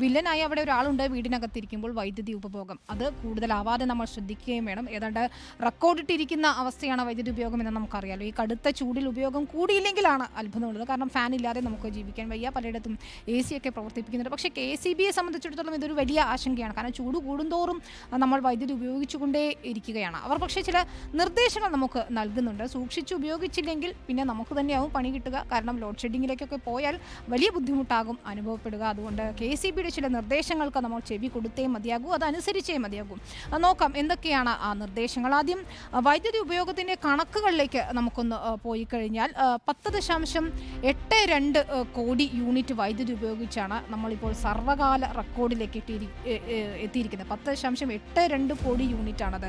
വില്ലനായി അവിടെ ഒരാളുണ്ട് വീടിനകത്തിരിക്കുമ്പോൾ വൈദ്യുതി ഉപഭോഗം അത് കൂടുതലാവാതെ നമ്മൾ ശ്രദ്ധിക്കുകയും വേണം. ഏതാണ്ട് റെക്കോർഡിട്ടിരിക്കുന്ന അവസ്ഥയാണ് വൈദ്യുതി ഉപയോഗം എന്ന് നമുക്കറിയാലോ. ഈ കടുത്ത ചൂടിൽ ഉപയോഗം കൂടിയില്ലെങ്കിലാണ് അത്ഭുതമുള്ളത്. കാരണം ഫാൻ ഇല്ലാതെ നമുക്ക് ജീവിക്കാൻ വയ്യ. പലയിടത്തും എ സി ഒക്കെ പ്രവർത്തിപ്പിക്കുന്നുണ്ട്. പക്ഷേ കെ സി ബിയെ സംബന്ധിച്ചിടത്തോളം ഇതൊരു വലിയ ആശങ്കയാണ്. കാരണം ചൂട് കൂടുന്തോറും നമ്മൾ വൈദ്യുതി ഉപയോഗിച്ചുകൊണ്ടേ ഇരിക്കുകയാണ്. അവർ പക്ഷേ ചില നിർദ്ദേശങ്ങൾ നമുക്ക് നൽകുന്നുണ്ട്. സൂക്ഷിച്ച് ഉപയോഗിച്ചില്ലെങ്കിൽ പിന്നെ നമുക്ക് തന്നെയാവും പണി കിട്ടുക. കാരണം ലോഡ് ഷെഡിങ്ങിലേക്കൊക്കെ പോയാൽ വലിയ ബുദ്ധിമുട്ടാകും അനുഭവപ്പെടുക. അതുകൊണ്ട് കെ സി ബിയുടെ ചില നിർദ്ദേശങ്ങൾക്ക് നമ്മൾ ചെവി കൊടുത്തേ മതിയാകൂ അതനുസരിച്ചേ മതിയാകൂ. നോക്കാം എന്തൊക്കെയാണ് ആ നിർദ്ദേശങ്ങൾ. ആദ്യം വൈദ്യുതി ഉപയോഗത്തിന്റെ കണക്കുകളിലേക്ക് നമുക്കൊന്ന് പോയി കഴിഞ്ഞാൽ പത്ത് ദശാംശം എട്ട് രണ്ട് കോടി യൂണിറ്റ് വൈദ്യുതി ഉപയോഗിച്ചാണ് നമ്മളിപ്പോൾ സർവകാല റെക്കോർഡിലേക്ക് എത്തിയിരി എത്തിയിരിക്കുന്നത്. പത്ത് ദശാംശം എട്ട് രണ്ട് കോടി യൂണിറ്റാണത്.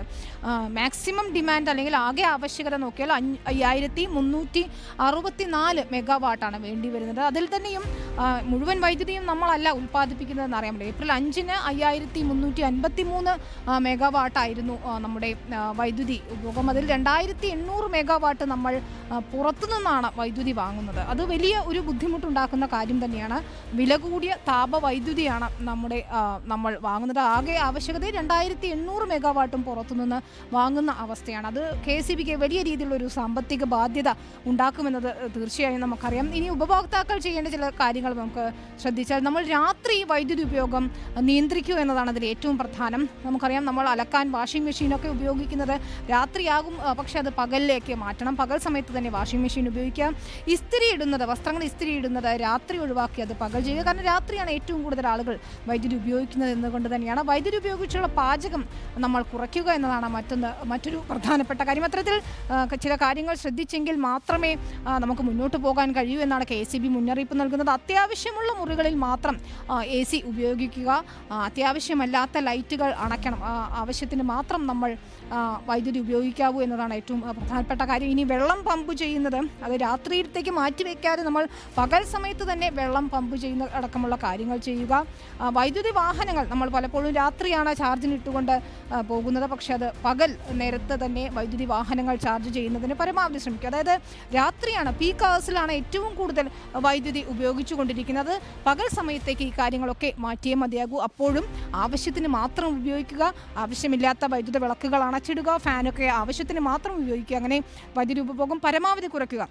മാക്സിമം ഡിമാൻഡ് അല്ലെങ്കിൽ ആകെ ആവശ്യകത നോക്കിയാൽ അയ്യായിരത്തി മുന്നൂറ്റി അറുപത്തി നാല് മെഗാവാട്ടാണ് വേണ്ടി വരുന്നത് അതിൽ തന്നെയും മുഴുവൻ വൈദ്യുതിയും നമ്മളല്ല ഉൽപ്പാദിപ്പിക്കുന്നതെന്ന് അറിയാൻ പറ്റും ഏപ്രിൽ അഞ്ചിന് അയ്യായിരത്തി മുന്നൂറ്റി അൻപത്തി മൂന്ന് മെഗാവാട്ടായിരുന്നു നമ്മുടെ വൈദ്യുതി ഉപയോഗം അതിൽ രണ്ടായിരത്തി എണ്ണൂറ് മെഗാവാട്ട് നമ്മൾ പുറത്തു പുറത്തുനിന്നാണ് വൈദ്യുതി വാങ്ങുന്നത്. അത് വലിയ ഒരു ബുദ്ധിമുട്ടുണ്ടാക്കുന്ന കാര്യം തന്നെയാണ്. വില കൂടിയ താപവൈദ്യുതിയാണ് നമ്മുടെ നമ്മൾ വാങ്ങുന്നത്. ആകെ ആവശ്യകത രണ്ടായിരത്തി എണ്ണൂറ് മെഗാവാട്ടും പുറത്തുനിന്ന് വാങ്ങുന്ന അവസ്ഥയാണ്. അത് കെ സി ബിക്ക് വലിയ രീതിയിലുള്ള ഒരു സാമ്പത്തിക ബാധ്യത ഉണ്ടാക്കുമെന്നത് തീർച്ചയായും നമുക്കറിയാം. ഇനി ഉപഭോക്താക്കൾ ചെയ്യേണ്ട ചില കാര്യങ്ങൾ നമുക്ക് ശ്രദ്ധിച്ചാൽ നമ്മൾ രാത്രി വൈദ്യുതി ഉപയോഗം നിയന്ത്രിക്കുക എന്നതാണ് അതിൽ ഏറ്റവും പ്രധാനം. നമുക്കറിയാം നമ്മൾ അലക്കാൻ വാഷിംഗ് മെഷീനൊക്കെ ഉപയോഗിക്കുന്നത് രാത്രിയാകും പക്ഷേ അത് പകലിലേക്ക് മാറ്റണം. പകൽ സമയത്ത് തന്നെ വാഷിംഗ് മെഷീൻ ഉപയോഗിക്കാം. ഇസ്തിരി ഇടുന്നത് വസ്ത്രങ്ങൾ ഇസ്തിരി ഇടുന്നത് രാത്രി ഒഴിവാക്കി അത് പകൽ ചെയ്യുക. കാരണം രാത്രിയാണ് ഏറ്റവും കൂടുതൽ ആളുകൾ വൈദ്യുതി ഉപയോഗിക്കുന്നത് എന്നുകൊണ്ട് തന്നെയാണ്. വൈദ്യുതി ഉപയോഗിച്ചുള്ള പാചകം നമ്മൾ കുറയ്ക്കുക എന്നതാണ് മറ്റൊന്ന് മറ്റൊരു പ്രധാനപ്പെട്ട കാര്യം. അത്തരത്തിൽ ചില കാര്യങ്ങൾ ശ്രദ്ധിച്ചെങ്കിൽ മാത്രമേ നമുക്ക് മുന്നോട്ട് പോകാൻ കഴിയൂ എന്നാണ് കെ സി ബി മുന്നറിയിപ്പ് നൽകുന്നത്. അത്യാവശ്യമുള്ള മുറികളിൽ മാത്രം എ സി ഉപയോഗിക്കുക അത്യാവശ്യമല്ലാത്ത ലൈറ്റുകൾ അണയ്ക്കണം ആവശ്യത്തിന് മാത്രം നമ്മൾ വൈദ്യുതി ഉപയോഗിക്കാവൂ എന്നതാണ് ഏറ്റവും പ്രധാനപ്പെട്ട കാര്യം. ഇനി വെള്ളം പമ്പ് ചെയ്യുന്നത് അത് രാത്രിയിലത്തേക്ക് മാറ്റിവെക്കാതെ നമ്മൾ പകൽ സമയത്ത് തന്നെ വെള്ളം പമ്പ് ചെയ്യുന്ന അടക്കമുള്ള കാര്യങ്ങൾ ചെയ്യുക. വൈദ്യുതി വാഹനങ്ങൾ നമ്മൾ പലപ്പോഴും രാത്രിയാണ് ചാർജിന് ഇട്ടുകൊണ്ട് പോകുന്നത്. പക്ഷേ അത് പകൽ നേരത്തെ തന്നെ വൈദ്യുതി വാഹനങ്ങൾ ചാർജ് ചെയ്യുന്നതിന് പരമാവധി ശ്രമിക്കുക. അതായത് രാത്രിയാണ് പീക്ക് അവേഴ്സിലാണ് ഏറ്റവും കൂടുതൽ വൈദ്യുതി ഉപയോഗിച്ചുകൊണ്ടിരിക്കുന്നത് പകൽ സമയത്തേക്ക് ഈ കാര്യങ്ങളൊക്കെ മാറ്റിയേ മതിയാകൂ. അപ്പോഴും ആവശ്യത്തിന് മാത്രം ഉപയോഗിക്കുക. ആവശ്യമില്ലാത്ത വൈദ്യുത വിളക്കുകൾ അണച്ചിടുക. ഫാനൊക്കെ ആവശ്യത്തിന് മാത്രം ഉപയോഗിക്കുക. അങ്ങനെ വൈദ്യുതി ഉപഭോഗം പരമാവധി കുറയ്ക്കുക.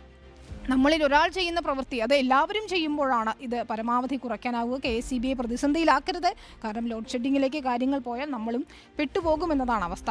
നമ്മളിൽ ഒരാൾ ചെയ്യുന്ന പ്രവൃത്തി അത് എല്ലാവരും ചെയ്യുമ്പോഴാണ് ഇത് പരമാവധി കുറയ്ക്കാനാവുക. കെ എസ് സി ബിയെ പ്രതിസന്ധിയിലാക്കരുത്. കാരണം ലോഡ് ഷെഡിങ്ങിലേക്ക് കാര്യങ്ങൾ പോയാൽ നമ്മളും പെട്ടുപോകുമെന്നതാണ് അവസ്ഥ.